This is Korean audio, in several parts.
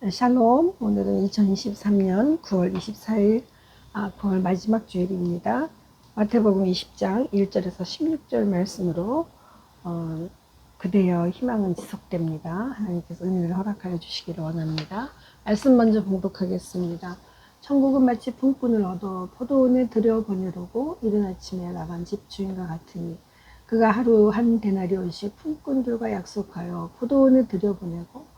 샬롬. 오늘은 2023년 9월 24일, 아, 9월 마지막 주일입니다. 마태복음 20장 1절에서 16절 말씀으로, 어, 그대여 희망은 지속됩니다. 하나님께서 은혜를 허락하여 주시기를 원합니다. 말씀 먼저 봉독하겠습니다. 천국은 마치 품꾼을 얻어 포도원에 들여보내려고 이른 아침에 나간 집주인과 같으니 그가 하루 한 데나리온씩 품꾼들과 약속하여 포도원에 들여보내고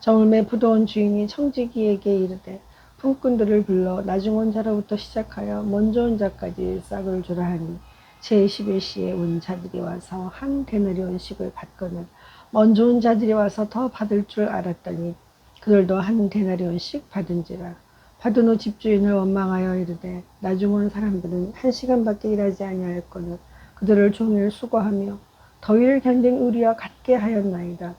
저울매 포도원 주인이 청지기에게 이르되 품꾼들을 불러 나중 온 자로부터 시작하여 먼저 온 자까지 싹을 주라 하니 제11 시에 온 자들이 와서 한 데나리온씩을 받거늘 먼저 온 자들이 와서 더 받을 줄 알았더니 그들도 한 데나리온씩 받은지라 받은 후 집주인을 원망하여 이르되 나중 온 사람들은 한 시간밖에 일하지 아니하였거늘 그들을 종일 수고하며 더위를 견딘 우리와 같게 하였나이다.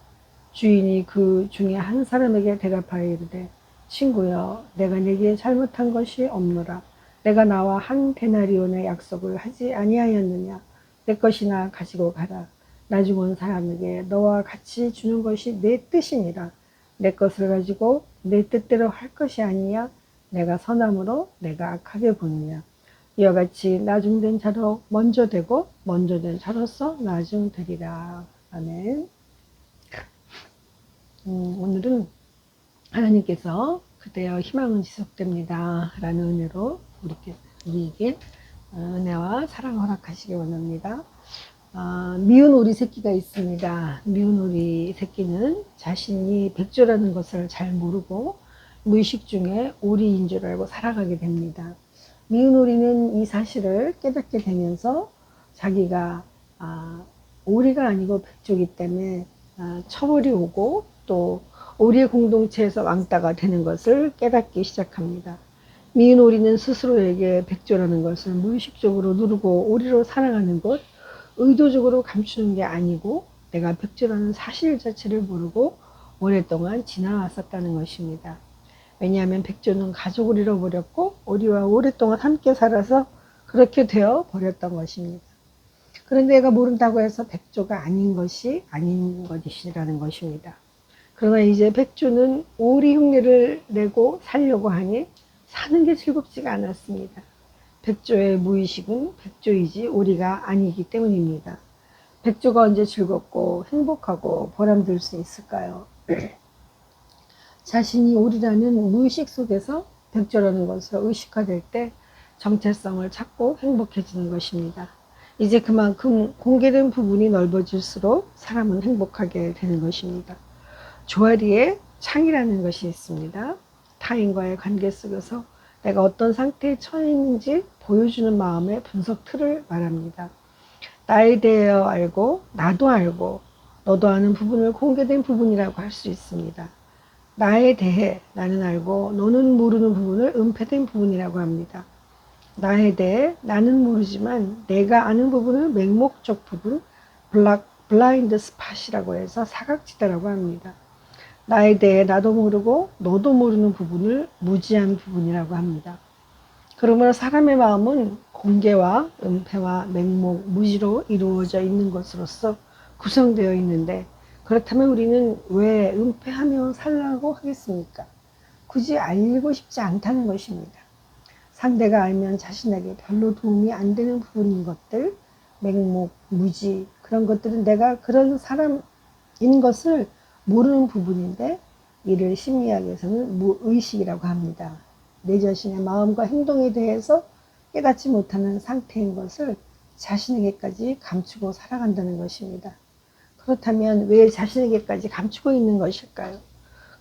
주인이 그 중에 한 사람에게 대답하여 이르되 친구여 내가 네게 잘못한 것이 없노라. 내가 나와 한 데나리온의 약속을 하지 아니하였느냐? 내 것이나 가지고 가라. 나중 온 사람에게 너와 같이 주는 것이 내 뜻이니라. 내 것을 가지고 내 뜻대로 할 것이 아니야 내가 선함으로 내가 악하게 보느냐? 이와 같이 나중된 자로 먼저 되고 먼저 된 자로서 나중 되리라. 아멘 음, 오늘은 하나님께서 그대여 희망은 지속됩니다. 라는 은혜로 우리께, 우리에게 어, 은혜와 사랑 허락하시기 원합니다. 어, 미운 오리 새끼가 있습니다. 미운 오리 새끼는 자신이 백조라는 것을 잘 모르고 무의식 중에 오리인 줄 알고 살아가게 됩니다. 미운 오리는 이 사실을 깨닫게 되면서 자기가 아, 오리가 아니고 백조이기 때문에 아, 처벌이 오고 또 오리의 공동체에서 왕따가 되는 것을 깨닫기 시작합니다. 미인 오리는 스스로에게 백조라는 것을 무의식적으로 누르고 오리로 살아가는 것, 의도적으로 감추는 게 아니고 내가 백조라는 사실 자체를 모르고 오랫동안 지나왔었다는 것입니다. 왜냐하면 백조는 가족을 잃어버렸고 오리와 오랫동안 함께 살아서 그렇게 되어 버렸던 것입니다. 그런데 내가 모른다고 해서 백조가 아닌 것이 아닌 것이라는 것입니다. 그러나 이제 백조는 오리 흉내를 내고 살려고 하니 사는 게 즐겁지가 않았습니다. 백조의 무의식은 백조이지 오리가 아니기 때문입니다. 백조가 언제 즐겁고 행복하고 보람될 수 있을까요? 자신이 오리라는 무의식 속에서 백조라는 것을 의식화될 때 정체성을 찾고 행복해지는 것입니다. 이제 그만큼 공개된 부분이 넓어질수록 사람은 행복하게 되는 것입니다. 조아리에 창이라는 것이 있습니다. 타인과의 관계 속에서 내가 어떤 상태에 처해 있는지 보여주는 마음의 분석 틀을 말합니다. 나에 대하여 알고 나도 알고 너도 아는 부분을 공개된 부분이라고 할 수 있습니다. 나에 대해 나는 알고 너는 모르는 부분을 은폐된 부분이라고 합니다. 나에 대해 나는 모르지만 내가 아는 부분을 맹목적 부분, 블락, 블라인드 스팟이라고 해서 사각지대라고 합니다. 나에 대해 나도 모르고 너도 모르는 부분을 무지한 부분이라고 합니다. 그러므로 사람의 마음은 공개와 은폐와 맹목, 무지로 이루어져 있는 것으로서 구성되어 있는데 그렇다면 우리는 왜 은폐하며 살라고 하겠습니까? 굳이 알고 싶지 않다는 것입니다. 상대가 알면 자신에게 별로 도움이 안 되는 부분인 것들, 맹목, 무지, 그런 것들은 내가 그런 사람인 것을 모르는 부분인데 이를 심리학에서는 무의식이라고 합니다. 내 자신의 마음과 행동에 대해서 깨닫지 못하는 상태인 것을 자신에게까지 감추고 살아간다는 것입니다. 그렇다면 왜 자신에게까지 감추고 있는 것일까요?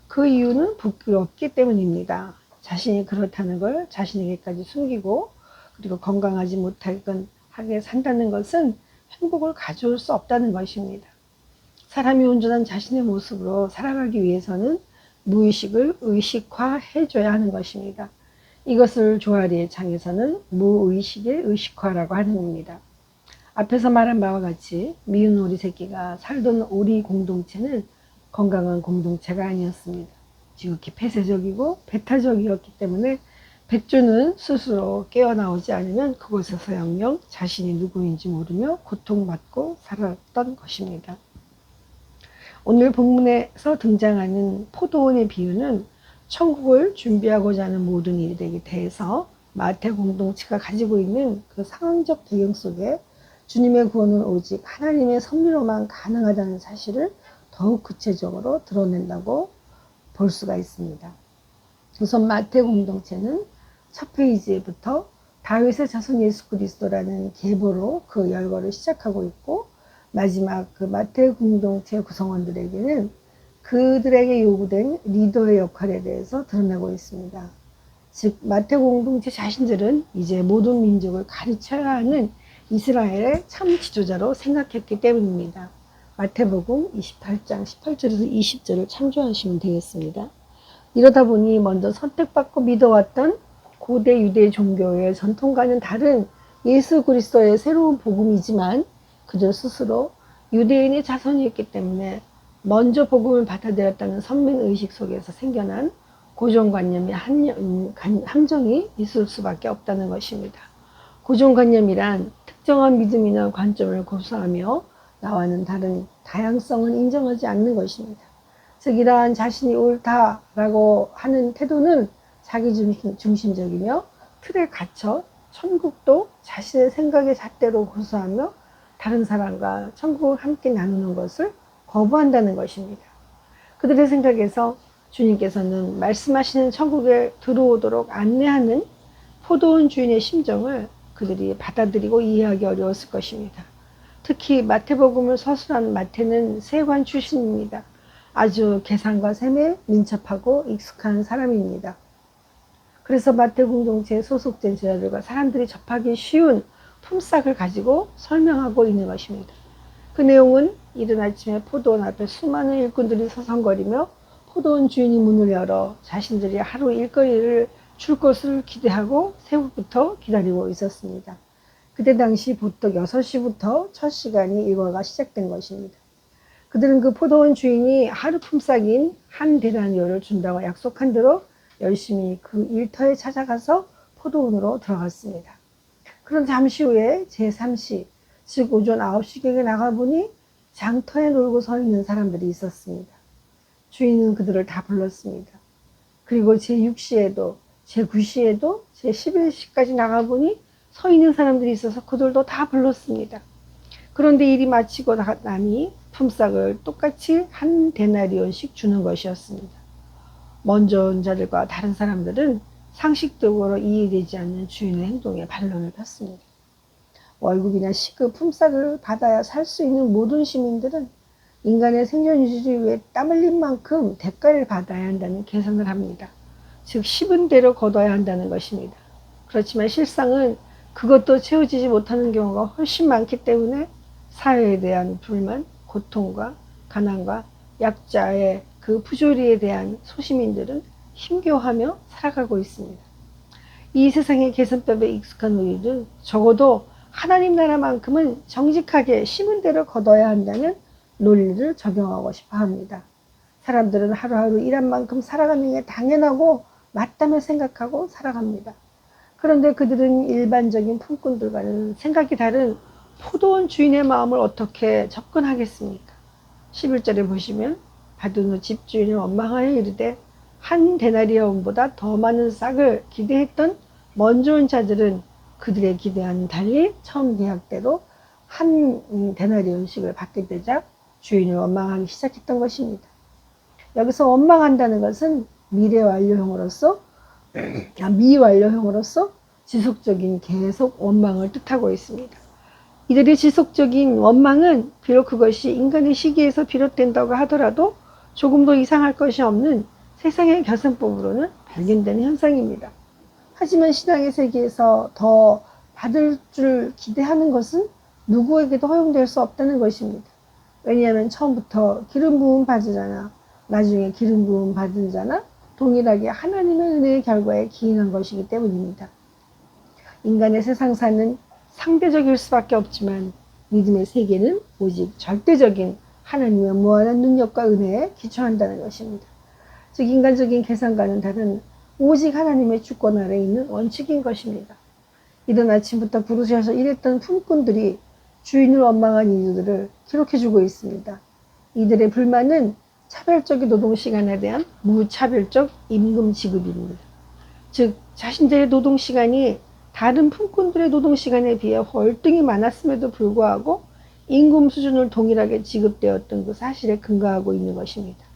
그 이유는 부끄럽기 때문입니다. 자신이 그렇다는 걸 자신에게까지 숨기고 그리고 건강하지 못하게 산다는 것은 행복을 가져올 수 없다는 것입니다. 사람이 온전한 자신의 모습으로 살아가기 위해서는 무의식을 의식화해줘야 하는 것입니다. 이것을 조아리의 창에서는 무의식의 의식화라고 하는 겁니다. 앞에서 말한 바와 같이 미운 오리 새끼가 살던 오리 공동체는 건강한 공동체가 아니었습니다. 지극히 폐쇄적이고 배타적이었기 때문에 백조는 스스로 깨어나오지 않으면 그곳에서 영영 자신이 누구인지 모르며 고통받고 살았던 것입니다. 오늘 본문에서 등장하는 포도원의 비유는 천국을 준비하고자 하는 모든 일들에 대해서 마태 공동체가 가지고 있는 그 상황적 배경 속에 주님의 구원은 오직 하나님의 섭리로만 가능하다는 사실을 더욱 구체적으로 드러낸다고 볼 수가 있습니다. 우선 마태 공동체는 첫 페이지부터 다윗의 자손 예수 그리스도라는 계보로 그 열거를 시작하고 있고 마지막 그 마태 공동체 구성원들에게는 그들에게 요구된 리더의 역할에 대해서 드러내고 있습니다. 즉 마태 공동체 자신들은 이제 모든 민족을 가르쳐야 하는 이스라엘의 참 지도자로 생각했기 때문입니다. 마태복음 28장 18절에서 20절을 참조하시면 되겠습니다. 이러다 보니 먼저 선택받고 믿어왔던 고대 유대 종교의 전통과는 다른 예수 그리스도의 새로운 복음이지만 그들 스스로 유대인의 자손이었기 때문에 먼저 복음을 받아들였다는 선민 의식 속에서 생겨난 고정관념의 함정이 있을 수밖에 없다는 것입니다. 고정관념이란 특정한 믿음이나 관점을 고수하며 나와는 다른 다양성을 인정하지 않는 것입니다. 즉 이러한 자신이 옳다라고 하는 태도는 자기 중심적이며 틀에 갇혀 천국도 자신의 생각의 잣대로 고수하며 다른 사람과 천국을 함께 나누는 것을 거부한다는 것입니다. 그들의 생각에서 주님께서는 말씀하시는 천국에 들어오도록 안내하는 포도원 주인의 심정을 그들이 받아들이고 이해하기 어려웠을 것입니다. 특히 마태복음을 서술한 마태는 세관 출신입니다. 아주 계산과 셈에 민첩하고 익숙한 사람입니다. 그래서 마태 공동체에 소속된 제자들과 사람들이 접하기 쉬운 품삯을 가지고 설명하고 있는 것입니다. 그 내용은 이른 아침에 포도원 앞에 수많은 일꾼들이 서성거리며 포도원 주인이 문을 열어 자신들이 하루 일거리를 줄 것을 기대하고 새벽부터 기다리고 있었습니다. 그때 당시 보통 6시부터 첫 시간이 일과가 시작된 것입니다. 그들은 그 포도원 주인이 하루 품삯인 한 대나리오를 준다고 약속한 대로 열심히 그 일터에 찾아가서 포도원으로 들어갔습니다. 그런 잠시 후에 제3시, 즉 오전 9시경에 나가보니 장터에 놀고 서 있는 사람들이 있었습니다. 주인은 그들을 다 불렀습니다. 그리고 제6시에도, 제9시에도, 제11시까지 나가보니 서 있는 사람들이 있어서 그들도 다 불렀습니다. 그런데 일이 마치고 나니 품삯을 똑같이 한 데나리온씩 주는 것이었습니다. 먼저 온 자들과 다른 사람들은 상식적으로 이해되지 않는 주인의 행동에 반론을 폈습니다. 월급이나 시급, 품삯을 받아야 살 수 있는 모든 시민들은 인간의 생존 유지를 위해 땀 흘린 만큼 대가를 받아야 한다는 계산을 합니다. 즉, 10은 대로 거둬야 한다는 것입니다. 그렇지만 실상은 그것도 채워지지 못하는 경우가 훨씬 많기 때문에 사회에 대한 불만, 고통과 가난과 약자의 그 부조리에 대한 소시민들은 힘겨워하며 살아가고 있습니다. 이 세상의 계산법에 익숙한 우리는 적어도 하나님 나라만큼은 정직하게 심은 대로 거둬야 한다는 논리를 적용하고 싶어 합니다. 사람들은 하루하루 일한 만큼 살아가는 게 당연하고 맞다며 생각하고 살아갑니다. 그런데 그들은 일반적인 품꾼들과는 생각이 다른 포도원 주인의 마음을 어떻게 접근하겠습니까? 11절에 보시면 받은 후 집주인을 원망하여 이르되 한 데나리온보다 더 많은 싹을 기대했던 먼저 온 자들은 그들의 기대와는 달리 처음 계약대로 한 데나리온씩을 받게 되자 주인을 원망하기 시작했던 것입니다. 여기서 원망한다는 것은 미래 완료형으로서 아, 미완료형으로서 지속적인 계속 원망을 뜻하고 있습니다. 이들의 지속적인 원망은 비록 그것이 인간의 시기에서 비롯된다고 하더라도 조금도 이상할 것이 없는 세상의 결승법으로는 발견되는 현상입니다. 하지만 신앙의 세계에서 더 받을 줄 기대하는 것은 누구에게도 허용될 수 없다는 것입니다. 왜냐하면 처음부터 기름 부은 바지잖아. 나중에 기름 부음 받은 자나 동일하게 하나님의 은혜의 결과에 기인한 것이기 때문입니다. 인간의 세상사는 상대적일 수밖에 없지만 믿음의 세계는 오직 절대적인 하나님의 무한한 능력과 은혜에 기초한다는 것입니다. 즉 인간적인 계산과는 다른 오직 하나님의 주권 아래 있는 원칙인 것입니다. 이른 아침부터 부르셔서 일했던 품꾼들이 주인을 원망한 이유들을 기록해주고 있습니다. 이들의 불만은 차별적인 노동 시간에 대한 무차별적 임금 지급입니다. 즉 자신들의 노동 시간이 다른 품꾼들의 노동 시간에 비해 월등히 많았음에도 불구하고 임금 수준을 동일하게 지급되었던 그 사실에 근거하고 있는 것입니다.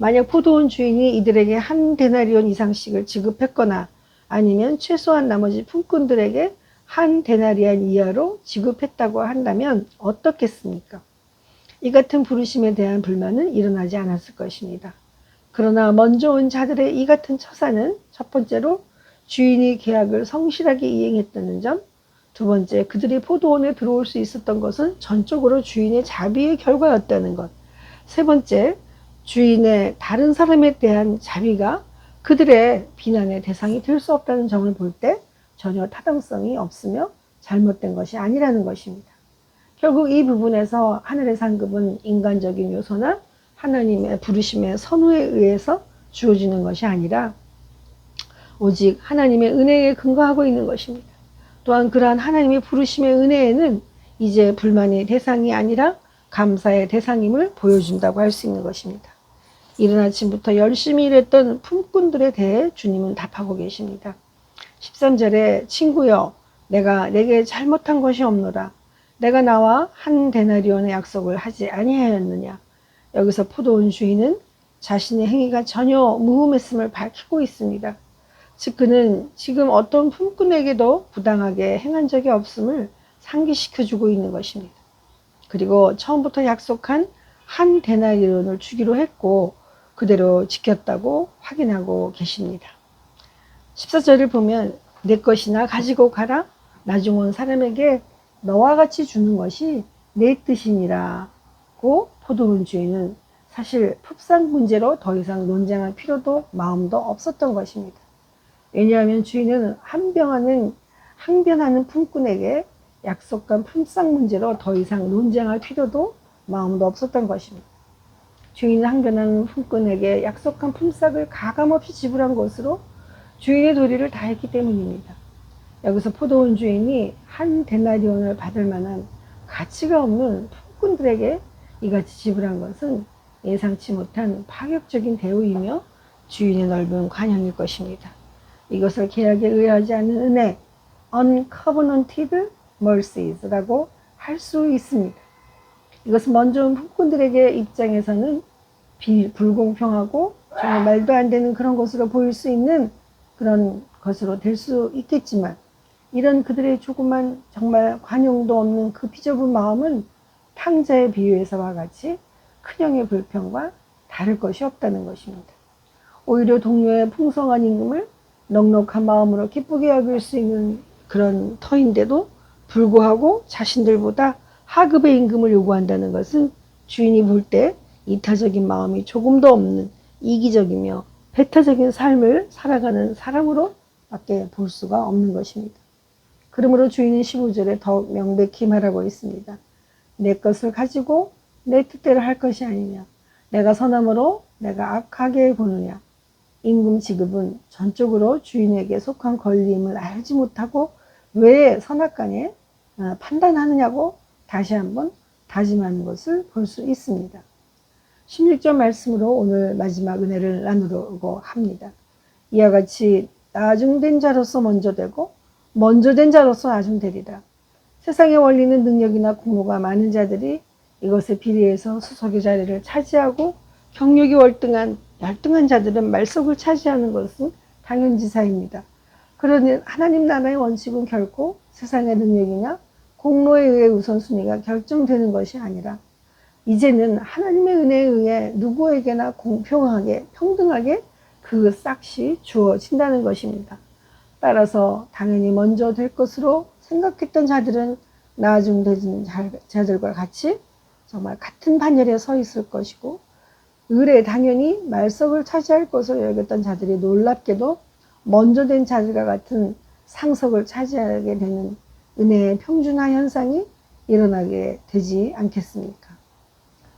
만약 포도원 주인이 이들에게 한 데나리온 이상씩을 지급했거나 아니면 최소한 나머지 품꾼들에게 한 데나리안 이하로 지급했다고 한다면 어떻겠습니까? 이 같은 부르심에 대한 불만은 일어나지 않았을 것입니다. 그러나 먼저 온 자들의 이 같은 처사는 첫 번째로 주인이 계약을 성실하게 이행했다는 점, 두 번째 그들이 포도원에 들어올 수 있었던 것은 전적으로 주인의 자비의 결과였다는 것, 세 번째 주인의 다른 사람에 대한 자비가 그들의 비난의 대상이 될 수 없다는 점을 볼 때 전혀 타당성이 없으며 잘못된 것이 아니라는 것입니다. 결국 이 부분에서 하늘의 상급은 인간적인 요소나 하나님의 부르심의 선우에 의해서 주어지는 것이 아니라 오직 하나님의 은혜에 근거하고 있는 것입니다. 또한 그러한 하나님의 부르심의 은혜에는 이제 불만의 대상이 아니라 감사의 대상임을 보여준다고 할 수 있는 것입니다. 이른 아침부터 열심히 일했던 품꾼들에 대해 주님은 답하고 계십니다. 13절에 친구여 내가 내게 잘못한 것이 없노라 내가 나와 한 데나리온의 약속을 하지 아니하였느냐 여기서 포도원 주인은 자신의 행위가 전혀 무음했음을 밝히고 있습니다. 즉 그는 지금 어떤 품꾼에게도 부당하게 행한 적이 없음을 상기시켜 주고 있는 것입니다. 그리고 처음부터 약속한 한 데나리온을 주기로 했고 그대로 지켰다고 확인하고 계십니다. 14절을 보면 내 것이나 가지고 가라 나중 온 사람에게 너와 같이 주는 것이 내 뜻이니라고 포도원 주인은 사실 풋상 문제로 더 이상 논쟁할 필요도 마음도 없었던 것입니다. 왜냐하면 주인은 한병하는 항변하는 품꾼에게 약속한 품상 문제로 더 이상 논쟁할 필요도 마음도 없었던 것입니다. 주인은 항변하는 품꾼에게 약속한 품삯을 가감없이 지불한 것으로 주인의 도리를 다했기 때문입니다. 여기서 포도원 주인이 한 데나리온을 받을 만한 가치가 없는 품꾼들에게 이같이 지불한 것은 예상치 못한 파격적인 대우이며 주인의 넓은 관용일 것입니다. 이것을 계약에 의하지 않는 은혜, uncovenanted mercies라고 할 수 있습니다. 이것은 먼저 온 품꾼들에게 입장에서는 비, 불공평하고 정말 말도 안 되는 그런 것으로 보일 수 있는 그런 것으로 될 수 있겠지만 이런 그들의 조그만 정말 관용도 없는 그 비좁은 마음은 탕자의 비유에서와 같이 큰형의 불평과 다를 것이 없다는 것입니다. 오히려 동료의 풍성한 임금을 넉넉한 마음으로 기쁘게 여길 수 있는 그런 터인데도 불구하고 자신들보다 하급의 임금을 요구한다는 것은 주인이 볼 때 이타적인 마음이 조금도 없는 이기적이며 배타적인 삶을 살아가는 사람으로 밖에 볼 수가 없는 것입니다. 그러므로 주인은 15절에 더욱 명백히 말하고 있습니다. 내 것을 가지고 내 뜻대로 할 것이 아니냐. 내가 선함으로 내가 악하게 보느냐. 임금 지급은 전적으로 주인에게 속한 권리임을 알지 못하고 왜 선악간에 어, 판단하느냐고 다시 한번 다짐하는 것을 볼 수 있습니다. 16절 말씀으로 오늘 마지막 은혜를 나누려고 합니다. 이와 같이 나중된 자로서 먼저 되고 먼저 된 자로서 나중되리라. 세상의 원리는 능력이나 공로가 많은 자들이 이것에 비례해서 수석의 자리를 차지하고 경력이 월등한 열등한 자들은 말석을 차지하는 것은 당연지사입니다. 그러니 하나님 나라의 원칙은 결코 세상의 능력이냐 공로에 의해 우선순위가 결정되는 것이 아니라 이제는 하나님의 은혜에 의해 누구에게나 공평하게 평등하게 그 싹이 주어진다는 것입니다. 따라서 당연히 먼저 될 것으로 생각했던 자들은 나중 되는 자들과 같이 정말 같은 반열에 서 있을 것이고 을에 당연히 말석을 차지할 것으로 여겼던 자들이 놀랍게도 먼저 된 자들과 같은 상석을 차지하게 되는 은혜의 평준화 현상이 일어나게 되지 않겠습니까?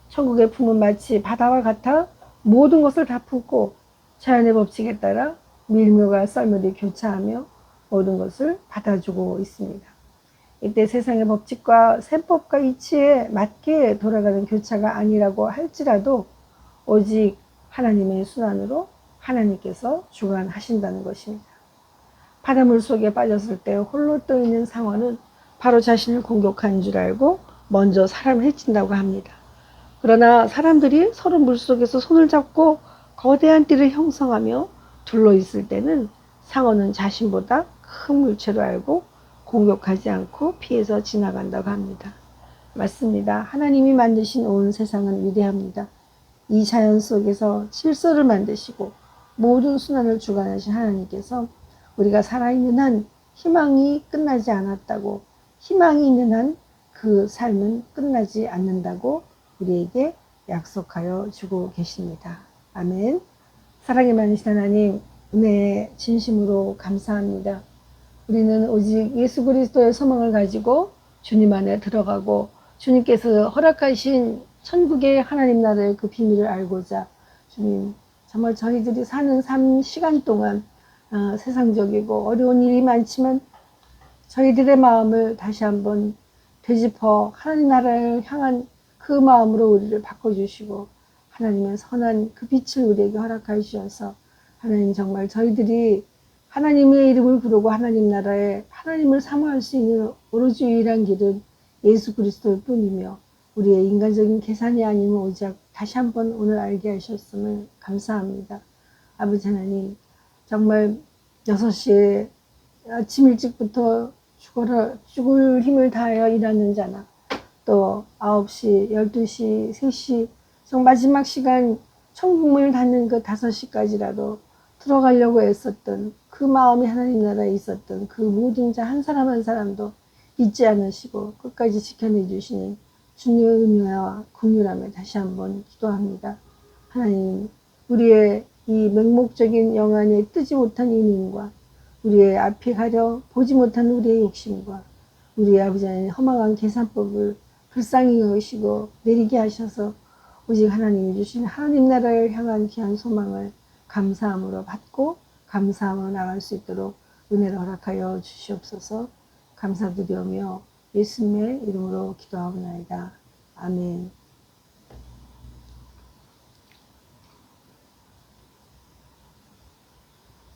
천국의 품은 마치 바다와 같아 모든 것을 다 품고 자연의 법칙에 따라 밀묘가 썰물이 교차하며 모든 것을 받아주고 있습니다. 이때 세상의 법칙과 세법과 이치에 맞게 돌아가는 교차가 아니라고 할지라도 오직 하나님의 순환으로 하나님께서 주관하신다는 것입니다. 바닷물 속에 빠졌을 때 홀로 떠 있는 상어는 바로 자신을 공격하는 줄 알고 먼저 사람을 해친다고 합니다. 그러나 사람들이 서로 물속에서 손을 잡고 거대한 띠를 형성하며 둘러 있을 때는 상어는 자신보다 큰 물체로 알고 공격하지 않고 피해서 지나간다고 합니다. 맞습니다. 하나님이 만드신 온 세상은 위대합니다. 이 자연 속에서 질서를 만드시고 모든 순환을 주관하신 하나님께서 우리가 살아있는 한 희망이 끝나지 않았다고 희망이 있는 한 그 삶은 끝나지 않는다고 우리에게 약속하여 주고 계십니다. 아멘. 사랑이 많으신 하나님, 은혜에 진심으로 감사합니다. 우리는 오직 예수 그리스도의 소망을 가지고 주님 안에 들어가고 주님께서 허락하신 천국의 하나님 나라의 그 비밀을 알고자 주님 정말 저희들이 사는 삶 시간 동안 어, 세상적이고 어려운 일이 많지만 저희들의 마음을 다시 한번 되짚어 하나님 나라를 향한 그 마음으로 우리를 바꿔주시고 하나님의 선한 그 빛을 우리에게 허락하여 주셔서 하나님 정말 저희들이 하나님의 이름을 부르고 하나님 나라에 하나님을 사모할 수 있는 오로지 유일한 길은 예수 그리스도일 뿐이며 우리의 인간적인 계산이 아니면 오직 다시 한번 오늘 알게 하셨음을 감사합니다. 아버지 하나님 정말 6시에 아침 일찍부터 죽어라, 죽을 힘을 다하여 일하는 자나 또 9시, 12시, 3시 정 마지막 시간 천국문을 닫는 그 5시까지라도 들어가려고 애썼던 그 마음이 하나님 나라에 있었던 그 모든 자 한 사람 한 사람도 잊지 않으시고 끝까지 지켜내 주시는 주님의 은혜와 긍휼함에 다시 한번 기도합니다. 하나님 우리의 이 맹목적인 영안에 뜨지 못한 이 눈과 우리의 앞이 가려 보지 못한 우리의 욕심과 우리의 아버지 하나님 허망한 계산법을 불쌍히 여기시고 내리게 하셔서 오직 하나님이 주신 하나님 나라를 향한 귀한 소망을 감사함으로 받고 감사함으로 나갈 수 있도록 은혜를 허락하여 주시옵소서 감사드리며 예수님의 이름으로 기도하옵나이다. 아멘.